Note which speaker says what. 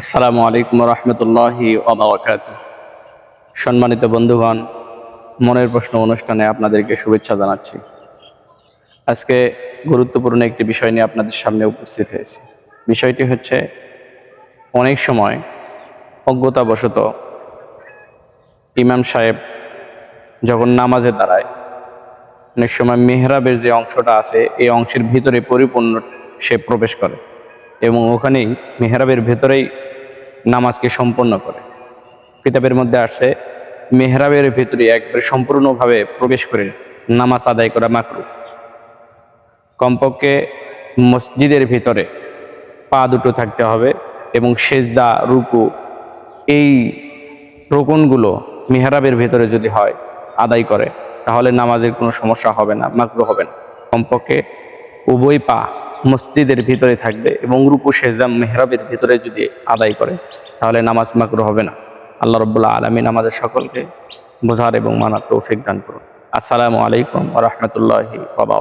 Speaker 1: আসসালামু আলাইকুম রহমতুল্লাহি ওবরাকাত সম্মানিত বন্ধুগণ, মনের প্রশ্ন অনুষ্ঠানে আপনাদেরকে শুভেচ্ছা জানাচ্ছি। আজকে গুরুত্বপূর্ণ একটি বিষয় নিয়ে আপনাদের সামনে উপস্থিত হয়েছে। বিষয়টি হচ্ছে, অনেক সময় অজ্ঞতাবশত ইমাম সাহেব যখন নামাজে দাঁড়ায়, অনেক সময় মেহরাবের যে অংশটা আছে, এই অংশের ভিতরে পরিপূর্ণ সে প্রবেশ করে এবং ওখানেই মেহরাবের ভেতরেই নামাজকে সম্পন্ন করে। কিতাবের মধ্যে আসে মেহরাবের ভেতরে একবারে সম্পূর্ণভাবে প্রবেশ করে নামাজ আদায় করা মাকরু। কমপক্ষে মসজিদের ভিতরে পা দুটো থাকতে হবে এবং সেজদা, রুকু, এই রোকনগুলো মেহরাবের ভেতরে যদি হয় আদায় করে, তাহলে নামাজের কোনো সমস্যা হবে না, মাকরু হবে না। কমপক্ষে উভয় পা মসজিদের ভিতরে থাকবে এবং রুকু সেজাম মেহরাবের ভিতরে যদি আদায় করে, তাহলে নামাজ মাকরু হবে না। আল্লাহ রব্বুল্লাহ আলমিন আমাদের সকলকে বোঝার এবং মানার তৌফিক দান করুন। আসসালামু আলাইকুম রহমতুল্লাহি বাবা